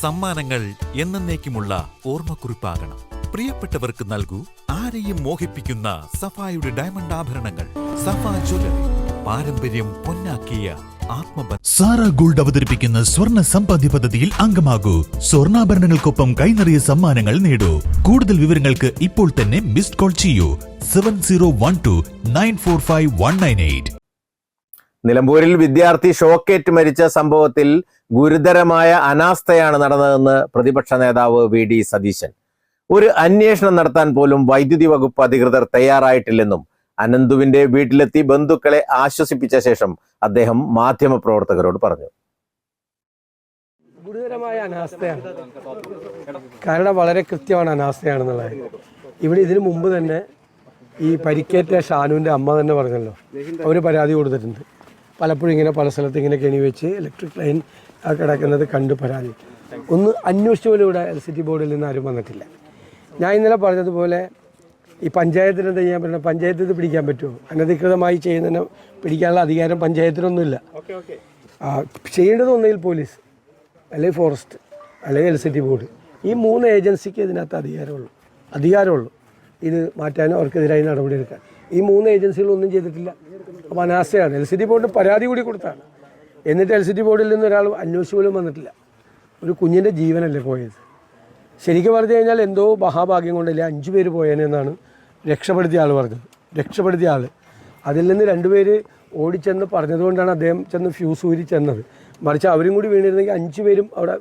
സമ്മാനങ്ങൾ എന്നേക്കുമുള്ള ഓർമ്മക്കുറിപ്പാകണം. പ്രിയപ്പെട്ടവർക്ക് നൽകൂ ആരെയും മോഹിപ്പിക്കുന്ന സഫായുടെ ഡയമണ്ട് ആഭരണങ്ങൾ. സഫ ജ്വല്ലറി പാരമ്പര്യം പൊന്നാക്കിയ സാറാ സാറ ഗോൾഡ് അവതരിപ്പിക്കുന്ന സ്വർണ സമ്പാദ്യ പദ്ധതിയിൽ അംഗമാകൂ. സ്വർണാഭരണങ്ങൾക്കൊപ്പം കൈനിറിയ സമ്മാനങ്ങൾ നേടൂ. കൂടുതൽ വിവരങ്ങൾക്ക് ഇപ്പോൾ തന്നെ മിസ്ഡ് കോൾ ചെയ്യൂ. Seven zero one two nine four five one nine eight. നിലമ്പൂരിൽ വിദ്യാർത്ഥി ഷോക്കേറ്റ് മരിച്ച സംഭവത്തിൽ ഗുരുതരമായ അനാസ്ഥയാണ് നടന്നതെന്ന് പ്രതിപക്ഷ നേതാവ് വി ഡി സതീശൻ. ഒരു അന്വേഷണം നടത്താൻ പോലും വൈദ്യുതി വകുപ്പ് അധികൃതർ തയ്യാറായിട്ടില്ലെന്നും അനന്തുവിന്റെ വീട്ടിലെത്തി ബന്ധുക്കളെ ആശ്വസിപ്പിച്ച ശേഷം അദ്ദേഹം മാധ്യമപ്രവർത്തകരോട് പറഞ്ഞു. ഗുരുതരമായ അനാസ്ഥയാണ്. കാരണം വളരെ കൃത്യമാണ് അനാസ്ഥയാണെന്നുള്ളത്. ഇവിടെ ഇതിനു മുമ്പ് തന്നെ ഈ പരിക്കേറ്റ ഷാനുവിന്റെ അമ്മ തന്നെ പറഞ്ഞല്ലോ. അവർ പരാതി കൊടുത്തിട്ടുണ്ട്. പലപ്പോഴും ഇങ്ങനെ പല സ്ഥലത്ത് ഇങ്ങനെ കെണി വെച്ച് ഇലക്ട്രിക് ലൈൻ കിടക്കുന്നത് കണ്ടു പരാതി. ഒന്ന് അന്വേഷിച്ച പോലും ഇവിടെ എൽ സി ടി ബോർഡിൽ നിന്ന് ആരും വന്നിട്ടില്ല. ഞാൻ ഇന്നലെ പറഞ്ഞതുപോലെ ഈ പഞ്ചായത്തിന് എന്താ ചെയ്യാൻ പറ്റുന്നത് പഞ്ചായത്ത് ഇത് പിടിക്കാൻ പറ്റുമോ? അനധികൃതമായി ചെയ്യുന്നതിന് പിടിക്കാനുള്ള അധികാരം പഞ്ചായത്തിനൊന്നുമില്ല. ആ, ചെയ്യേണ്ടത് ഒന്നുകിൽ പോലീസ് അല്ലെങ്കിൽ ഫോറസ്റ്റ് അല്ലെങ്കിൽ എൽ സി ടി ബോർഡ് ഈ മൂന്ന് ഏജൻസിക്ക് ഇതിനകത്ത് അധികാരമുള്ളൂ. അധികാരമുള്ളൂ. ഇത് മാറ്റാനും അവർക്കെതിരായി നടപടിയെടുക്കാൻ. ഈ മൂന്ന് ഏജൻസികളൊന്നും ചെയ്തിട്ടില്ല. അപ്പോൾ അനാസ്ഥയാണ്. എൽ സി ടി ബോർഡിന് പരാതി കൂടി കൊടുത്താണ്. എന്നിട്ട് എൽ സി ടി ബോർഡിൽ നിന്ന് ഒരാൾ അന്വേഷിച്ചു പോലും വന്നിട്ടില്ല. ഒരു കുഞ്ഞിന്റെ ജീവനല്ലേ പോയത്? ശരിക്കും പറഞ്ഞു കഴിഞ്ഞാൽ എന്തോ മഹാഭാഗ്യം കൊണ്ടല്ലേ അഞ്ച് പേര് പോയേനെന്നാണ് രക്ഷപ്പെടുത്തിയ ആൾ പറഞ്ഞത്. രക്ഷപ്പെടുത്തിയ ആൾ അതിൽ നിന്ന് രണ്ടുപേര് ഓടിച്ചെന്ന് പറഞ്ഞതുകൊണ്ടാണ് അദ്ദേഹം ചെന്ന് ഫ്യൂസ് ഊരി ചെന്നത്. മറിച്ച് അവരും കൂടി വീണിരുന്നെങ്കിൽ അഞ്ച് പേരും അവിടെ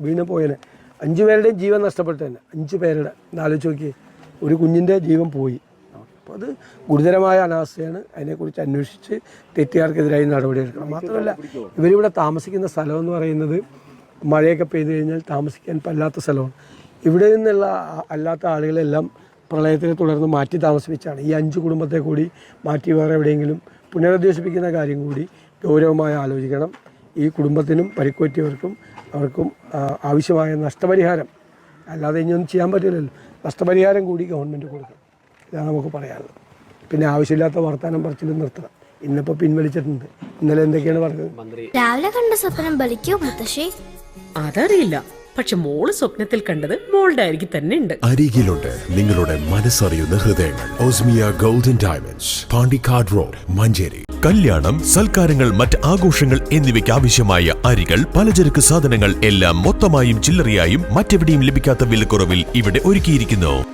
വീണ് പോയേനെ. അഞ്ച് പേരുടെയും ജീവൻ നഷ്ടപ്പെട്ടു തന്നെ. അഞ്ച് പേരുടെ. എന്നാലോചിച്ച് നോക്കി ഒരു കുഞ്ഞിന്റെ ജീവൻ പോയി. അപ്പോൾ അത് ഗുരുതരമായ അനാസ്ഥയാണ് അതിനെക്കുറിച്ച് അന്വേഷിച്ച് തെറ്റുകാർക്കെതിരായി നടപടിയെടുക്കണം. മാത്രമല്ല ഇവരിവിടെ താമസിക്കുന്ന സ്ഥലം എന്ന് പറയുന്നത് മഴയൊക്കെ പെയ്തു കഴിഞ്ഞാൽ താമസിക്കാൻ പറ്റാത്ത സ്ഥലമാണ്. ഇവിടെ നിന്നുള്ള അല്ലാത്ത ആളുകളെല്ലാം പ്രളയത്തിനെ തുടർന്ന് മാറ്റി താമസിപ്പിച്ചാണ്. ഈ അഞ്ച് കുടുംബത്തെ കൂടി മാറ്റി വേറെ എവിടെയെങ്കിലും പുനരധിവസിപ്പിക്കുന്ന കാര്യം കൂടി ഗൗരവമായി ആലോചിക്കണം. ഈ കുടുംബത്തിനും പരിക്കേറ്റിയവർക്കും അവർക്കും ആവശ്യമായ നഷ്ടപരിഹാരം അല്ലാതെ ഇനിയൊന്നും ചെയ്യാൻ പറ്റില്ലല്ലോ. നഷ്ടപരിഹാരം കൂടി ഗവൺമെന്റ് കൊടുക്കണം. ഇതാണ് നമുക്ക് പറയാനുള്ളത്. പിന്നെ ആവശ്യമില്ലാത്ത വർത്തമാനം പറച്ചിലും നിർത്തണം. ഇന്നിപ്പോ പിൻവലിച്ചിട്ടുണ്ട്. ഇന്നലെ എന്തൊക്കെയാണ് പറഞ്ഞത്? രാവിലെ കണ്ട സ്വപ്നം ബലിക്കോ മുത്തശ്ശി? അതറിയില്ല. പക്ഷെ മോൾ സ്വപ്നത്തിൽ കണ്ടത് മോളുടെ അരികിൽ തന്നെ ഉണ്ട്. അരികിലുണ്ട് നിങ്ങളുടെ മനസ്സറിയുന്ന ഹൃദയങ്ങൾ. Osmiya Golden Diamonds Pandikkad road Manjeri. കല്യാണം സൽക്കാരങ്ങൾ മറ്റ് ആഘോഷങ്ങൾ എന്നിവയ്ക്ക് ആവശ്യമായ അരികൾ പലചരക്ക് സാധനങ്ങൾ എല്ലാം മൊത്തമായും ചില്ലറയായും മറ്റെവിടെയും ലഭിക്കാത്ത വിലക്കുറവിൽ ഇവിടെ ഒരുക്കിയിരിക്കുന്നു.